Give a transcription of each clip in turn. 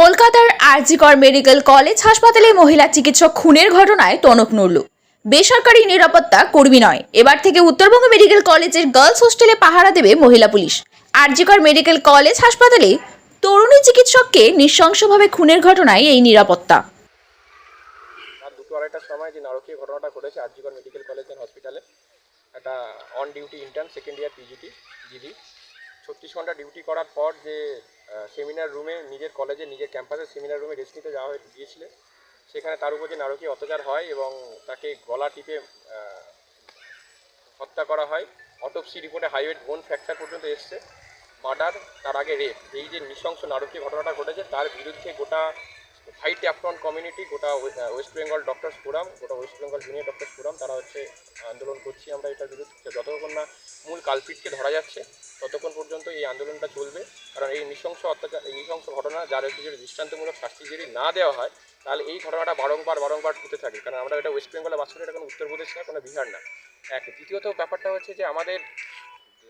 কলকাতার RG Kar medical college হাসপাতালে মহিলা চিকিৎসক খুনের ঘটনায় টনক নড়ল। বেসরকারি নিরাপত্তা কর্মী নয়। এবার থেকে উত্তরবঙ্গ মেডিকেল কলেজের গার্লস হোস্টেলে পাহারা দেবে মহিলা পুলিশ। আরজিকর মেডিকেল কলেজ হাসপাতালে তরুণী চিকিৎসককে নৃশংসভাবে খুনের ঘটনায় এই নিরাপত্তা। সময় যে নারকীয় ঘটনাটা ঘটেছে মেডিকেল কলেজ হসপিটালে, একটা on duty intern second year PGT ছত্রিশ ঘণ্টা ডিউটি করার পর যে সেমিনার রুমে নিজের কলেজে নিজের ক্যাম্পাসের সেমিনার রুমে রেস্ট নিতে যাওয়া হয়ে- গিয়েছিলেন সেখানে তার উপর যে নারকীয় অত্যাচার হয় এবং তাকে গলা টিপে হত্যা করা হয়। অটোপসি রিপোর্টে হাইওয়েট বোন ফ্র্যাকচার পর্যন্ত এসছে। মার্ডার তার আগে রেপ এই যে নৃশংস নারকীয় ঘটনাটা ঘটেছে, তার বিরুদ্ধে গোটা হাইট অ্যাফ্রন্ট কমিউনিটি গোটা ওয়েস্ট বেঙ্গল ডক্টরস ফোরাম গোটা West Bengal junior doctors forum তারা হচ্ছে আন্দোলন করছি। আমরা এটার বিরুদ্ধে যতক্ষণ না মূল কালপিটকে ধরা যাচ্ছে ততক্ষণ পর্যন্ত এই আন্দোলনটা চলবে। কারণ এই নৃশংস অত্যাচার, এই নৃশংস ঘটনা যার যদি দৃষ্টান্তমূলক শাস্তি যদি না দেওয়া হয়, তাহলে এই ঘটনাটা বারংবার বারংবার হতে থাকে। কারণ আমরা এটা ওয়েস্ট বেঙ্গলে বাস করি এটা কোনো উত্তরপ্রদেশ না, কোনো বিহার না। এক, দ্বিতীয়ত ব্যাপারটা হচ্ছে যে আমাদের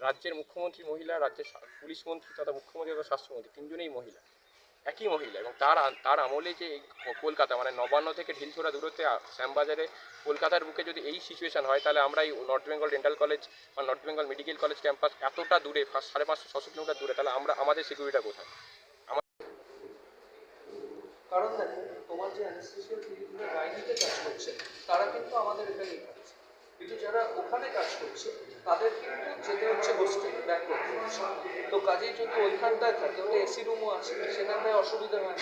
রাজ্যের মুখ্যমন্ত্রী মহিলা, রাজ্যের পুলিশ মন্ত্রী তথা মুখ্যমন্ত্রী তথা স্বাস্থ্যমন্ত্রী তিনজনেই মহিলা। একই মহিলা এবং তার তার আমলে যে কলকাতা মানে নবান্ন থেকে ঢিলছোড়া দূরত্বে শ্যামবাজারে কলকাতার বুকে যদি এই সিচুয়েশন হয়, তাহলে আমরা এই নর্থ বেঙ্গল ডেন্টাল কলেজ বা North Bengal medical college campus এতটা দূরে সাড়ে পাঁচশো ছশো কিলোমিটার দূরে, তাহলে আমরা আমাদের সিকিউরিটা কোথায়? কারণ দেখো, তোমার যে গাইনিতে কাজ করছে তারা কিন্তু আমাদের কিন্তু যারা ওখানে কাজ করছে। তাদের কিন্তু যেতে হচ্ছে হোস্টেল ব্যাক করতে হচ্ছে তো কাজেই যদি ওইখানটায় থাকে ওটা এসি রুমও আছে, সেখানটায় অসুবিধা হয়